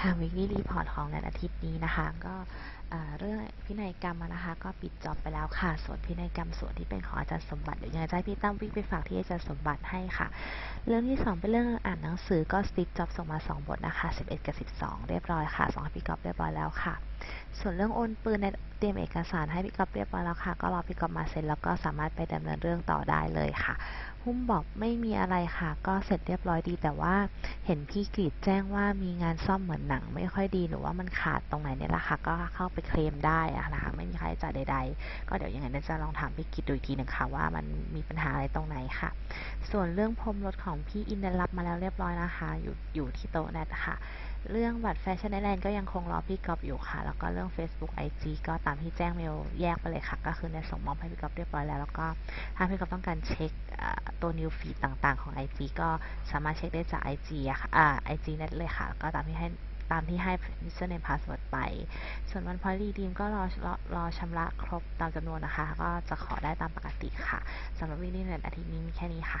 ค่ะ weekly report ของในอาทิตย์นี้นะคะ ก็เรื่องพินัยกรรมนะคะ ก็ปิดจอบไปแล้วค่ะ ส่วนพินัยกรรมส่วนที่เป็นของอาจารย์สมบัติเดี๋ยวยังไงจะให้พี่ตั้มวิ่งไปฝากที่อาจารย์สมบัติให้ค่ะ เรื่องที่สองเป็นเรื่องอ่านหนังสือก็สติปจ็อบส่งมา 2 บทนะคะ 11 กับ 12 เรียบร้อยค่ะส่งให้พี่ก๊อฟเรียบร้อยแล้วค่ะ ส่วนเรื่องโอนปืนในเตรียมเอกสารให้พี่ก๊อฟเรียบร้อยแล้วค่ะ ก็รอพี่ก๊อฟมาเซ็นแล้วก็สามารถไปดำเนินเรื่องต่อได้เลยค่ะหุ้มบอกไม่มีอะไรค่ะ ก็เสร็จเรียบร้อยดีแต่ว่า ห็นพี่กรีดแจ้งว่ามีงานซ่อมเหมือนหนัง ไม่ค่อยดีหรือว่ามันขาดตรงไหนเนี่ยแหละค่ะก็เข้าไปเคลมได้อะนะคะไม่มีค่าใช้จ่ายใด ๆ ก็เดี๋ยวยังไงน่าจะลองถามพี่กรีดดูอีกทีหนึงค่ะว่ามันมีปัญหาอะไรตรงไหนค่ะ ส่วนเรื่องพรมรถของพี่อินได้รับมาแล้วเรียบร้อยนะคะ อยู่อยู่ที่โต๊ะแนทค่ะ เรื่องบัตรแฟชั่นไอแลนด์ก็ยังคงรอพี่กอฟอยู่ค่ะ แล้วก็เรื่อง Facebook IG ก็ตามที่แจ้งเมลแยกไปเลยค่ะ ก็คือในส่งมอบให้พี่กอฟเรียบร้อยแล้ว แล้วก็ถ้าพี่กอฟต้องการเช็คตัว new feed ต่างๆของ IG ก็สามารถเช็คได้จาก IG อะค่ะอ่า IG แนเลยค่ะ ก็ตามที่ให้ตามที่ให้ username password ไป ส่วนวันพอรีดีมก็รอรอรอชำระครบตามจำนวนนะคะ ก็จะขอได้ตามปกติค่ะสำหรับวิดีโอในอาทิตย์นี้มีแค่นี้ค่ะ